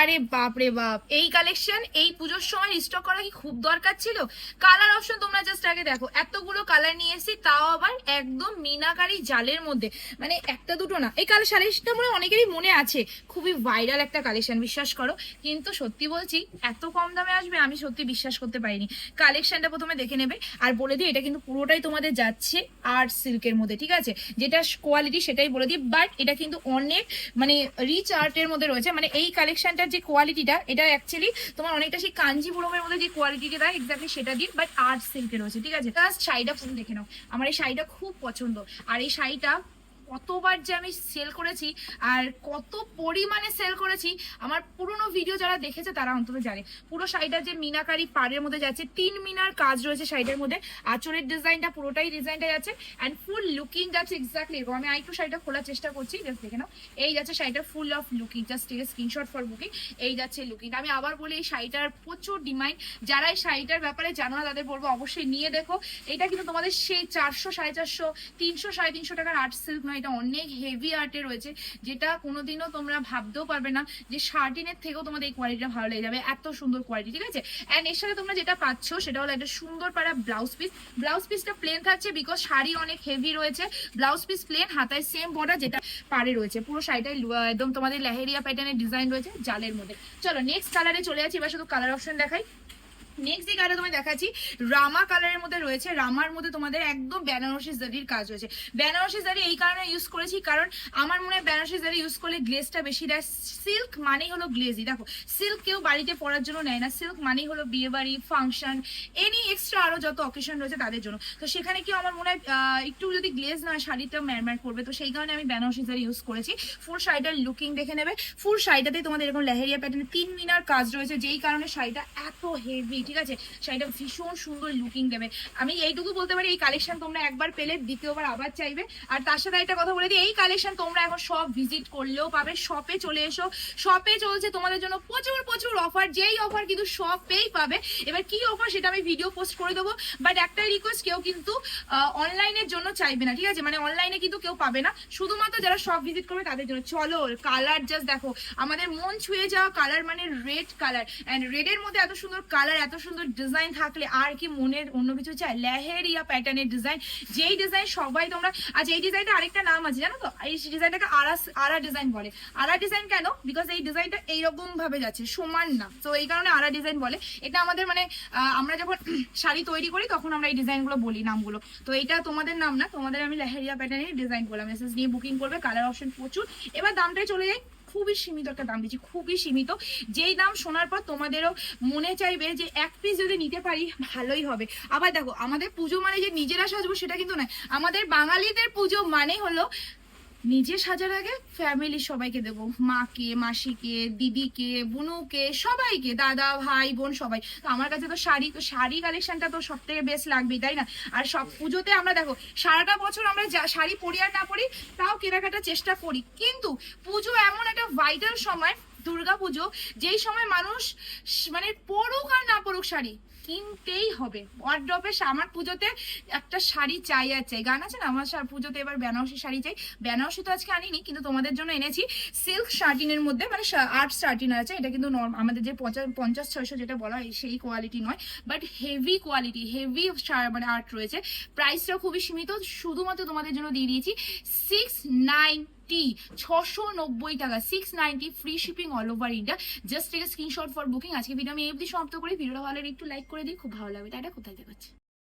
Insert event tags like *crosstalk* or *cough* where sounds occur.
আরে বাপ রে বাপ। এই কালেকশন এই পুজোর সময় স্টক করা কি খুব দরকার ছিল? কালার অপশন তোমরা জাস্ট আগে দেখো। এতগুলো কালার নিয়ে এসেছি, তাও আবার একদম মিনাকারি জালের মধ্যে। মানে একটা দুটো না, এই কালার শাড়িটা মনে অনেকেরই মনে আছে। খুবই ভাইরাল একটা কালেকশন বিশ্বাস করো। কিন্তু সত্যি বলছি, এত কম দামে আসবে, আমি সত্যি বিশ্বাস করতে পারিনি। কালেকশনটা প্রথমে দেখে নেবে, আর বলে দিই, এটা কিন্তু পুরোটাই তোমাদের যাচ্ছে আর্ট সিল্কের মধ্যে, ঠিক আছে? যেটা কোয়ালিটি সেটাই বলে দিই বাট এটা কিন্তু অনেক মানে রিচ আর্টের মধ্যে রয়েছে। মানে এই কালেকশনটার যে কোয়ালিটিটা এটা অ্যাকচুয়ালি তোমার অনেকটা সেই কাঞ্জিপুরমের মধ্যে যে কোয়ালিটিটা দেয় এক্স্যাক্টলি সেটা দিয়ে বাট আর্ট সিল্কের রয়েছে, ঠিক আছে? জাস্ট শাড়িটা ফোন দেখে নাও। আমার এই শাড়িটা খুব পছন্দ। আর এই শাড়িটা কতবার যে আমি সেল করেছি আর কত পরিমাণে সেল করেছি, আমার পুরনো ভিডিও যারা দেখেছে তারা অন্তত জানে। পুরো শাড়িটা যে মিনাকারি পাড়ের মধ্যে যাচ্ছে, তিন মিনার কাজ রয়েছে শাড়িটার মধ্যে। আঁচলের ডিজাইনটা পুরোটাই ডিজাইনটা যাচ্ছে। অ্যান্ড ফুল লুকিং যাচ্ছে এক্স্যাক্টলি এরকম। আমি আরেকটু শাড়িটা খোলার চেষ্টা করছি জাস্ট দেখে নাও। এই যাচ্ছে শাড়িটা full of looking just take screenshot for booking এই যাচ্ছে লুকিং আমি আবার বলি, এই শাড়িটার প্রচুর ডিমান্ড যারা এই শাড়িটার ব্যাপারে জানো না, তাদের বলব অবশ্যই নিয়ে দেখো। এটা কিন্তু তোমাদের সেই চারশো, সাড়ে চারশো, তিনশো, সাড়ে তিনশো টাকার আর্ট সিল্ক নয়। এটা অনেক হেভি আর্টে রয়েছে, যেটা কোনোদিনও তোমরা ভাবতেও পারবে না যে শার্টিনের থেকেও তোমাদের এই কোয়ালিটিটা ভালো লেগে যাবে, এত সুন্দর কোয়ালিটি ঠিক আছে? অ্যান্ড এর সাথে তোমরা যেটা পাচ্ছ, সেটা হলো একটা সুন্দর পাড়া ব্লাউজ পিস ব্লাউজ পিসটা প্লেন থাকছে বিকজ শাড়ি অনেক হেভি রয়েছে। ব্লাউজ পিস প্লেন হাতায় সেম বর্ডার যেটা পারে রয়েছে। পুরো শাড়িটাই একদম তোমাদের লেহেরিয়া প্যাটার্নের ডিজাইন রয়েছে জালের মধ্যে। চলো নেক্সট কালারে চলে যাচ্ছি, এবার শুধু কালার অপশন দেখাই। নেক্সট যে কালার তোমায় দেখাচ্ছি। রামা কালারের মধ্যে রয়েছে। রামার মধ্যে তোমাদের একদম বেনারসি জারির কাজ রয়েছে বেনারসি জারি এই কারণে ইউজ করেছি কারণ আমার মনে হয় বেনারসি জারি ইউজ করলে গ্লেজটা বেশি দেয়। সিল্ক মানেই হলো গ্লেজি দেখো সিল্ক কেউ বাড়িতে পরার জন্য নেয় না। সিল্ক মানেই হলো বিয়ে বাড়ি ফাংশন এনি এক্সট্রা আরও যত অকেশন রয়েছে তাদের জন্য। তো সেখানে কি আমার মনে হয় একটু যদি গ্লেজ না হয়, শাড়িটা ম্যারম্যার করবে। তো সেই কারণে আমি বেনারসি জারি ইউজ করেছি। ফুল শাড়িটার লুকিং দেখে নেবে। ফুল শাড়িটাতে তোমাদের এরকম লেহেরিয়া প্যাটার্নে তিন মিনার কাজ রয়েছে। যেই কারণে শাড়িটা এত হেভি ঠিক আছে? শাড়িটা ভীষণ সুন্দর লুকিং দেবে। আমি এইটুকু বলতে পারি, এই কালেকশন তোমরা একবার পেলে, দ্বিতীয়বার আবার চাইবে। আর তার সাথে একটা কথা বলে দিই, এই কালেকশন তোমরা এখন সব ভিজিট করলেও পাবে শপে চলে এসো। শপে চলছে, তোমাদের জন্য প্রচুর প্রচুর অফার যেই অফার কিন্তু শপেই পাবে। এবার কি অফার সেটা আমি ভিডিও পোস্ট করে দেবো। বাট একটাই রিকোয়েস্ট কেউ কিন্তু অনলাইনের জন্য চাইবে না, ঠিক আছে? মানে অনলাইনে কিন্তু কেউ পাবে না। শুধুমাত্র যারা শপ ভিজিট করবে, তাদের জন্য। চলো কালার জাস্ট দেখো। আমাদের মন ছুঁয়ে যাওয়া কালার মানে রেড কালার অ্যান্ড রেডের মধ্যে এত সুন্দর কালার সুন্দর ডিজাইন থাকলে আর কি মনের অন্য কিছু চাই? লেহেরিয়া প্যাটার্নের ডিজাইন যেই ডিজাইন সবাই তোমরা আজ এই ডিজাইনটা আরেকটা নাম আছে, জানো তো? এই ডিজাইনটাকে আরা আরা ডিজাইন বলে। আরা ডিজাইন কেন? বিকজ এই ডিজাইনটা এইরকম ভাবে যাচ্ছে, সমান না। তো এই কারণে আরা ডিজাইন বলে। এটা আমাদের মানে আমরা যখন *clears throat* শাড়ি তৈরি করি, তখন আমরা এই ডিজাইনগুলো বলি নামগুলো। তো এটা তোমাদের নাম না, তোমাদের আমি লেহেরিয়া প্যাটার্নের ডিজাইন বললাম। মেসেজ নিয়ে বুকিং করবে কালার অপশন প্রচুর। এবার দামটাই চলে যাই। খুবই সীমিত একটা দাম দিচ্ছি, খুবই সীমিত। যেই দাম শোনার পর তোমাদেরও মনে চাইবে যে এক পিস যদি নিতে পারি, ভালোই হবে। আবার দেখো, আমাদের পুজো মানে যে নিজেরা সাজবো সেটা কিন্তু নয়, আমাদের বাঙালিদের পুজো মানে হলো নিজে সাজার আগে ফ্যামিলির সবাইকে দেবো। মাকে, মাসিকে, দিদিকে, বুনুকে, সবাইকে, দাদা, ভাই, বোন, সবাই। তো আমার কাছে তো শাড়ি তো শাড়ি কালেকশনটা তো সব থেকে বেস্ট লাগবেই, তাই না? আর সব পুজোতে আমরা দেখো, সারাটা বছর আমরা যা শাড়ি পরি আর না পরি, তাও কেনাকাটার চেষ্টা করি। কিন্তু পুজো এমন একটা ভাইটাল সময় দুর্গা পুজো যেই সময় মানুষ মানে পড়ুক আর না পড়ুক শাড়ি কিনতেই হবে। ওয়ার্ড্রপে আমার পুজোতে একটা শাড়ি চাই আর চাই। গান আছে না? আমার পুজোতে এবার বেনারসি শাড়ি চাই। বেনারসি তো আজকে আনিনি, কিন্তু তোমাদের জন্য এনেছি। সিল্ক শার্টিনের মধ্যে মানে আর্ট শার্টিন আছে। এটা কিন্তু আমাদের যে পঞ্চাশ, ছয়শো যেটা বলা হয়, সেই কোয়ালিটি নয়। বাট হেভি কোয়ালিটি হেভি মানে আর্ট রয়েছে। প্রাইসটা খুবই সীমিত। শুধুমাত্র তোমাদের জন্য দিয়ে দিয়েছি। সিক্স নাইন ছশো নব্বই টাকা six ninety free shipping all over India just থেকে স্ক্রিনশট ফর বুকিং আজকে ভিডিও আমি এই অবধি সমাপ্ত করি। ভিডিওটা ভালো একটু লাইক করে দিই খুব ভালো লাগবে। তাই কোথায় দেখাচ্ছে?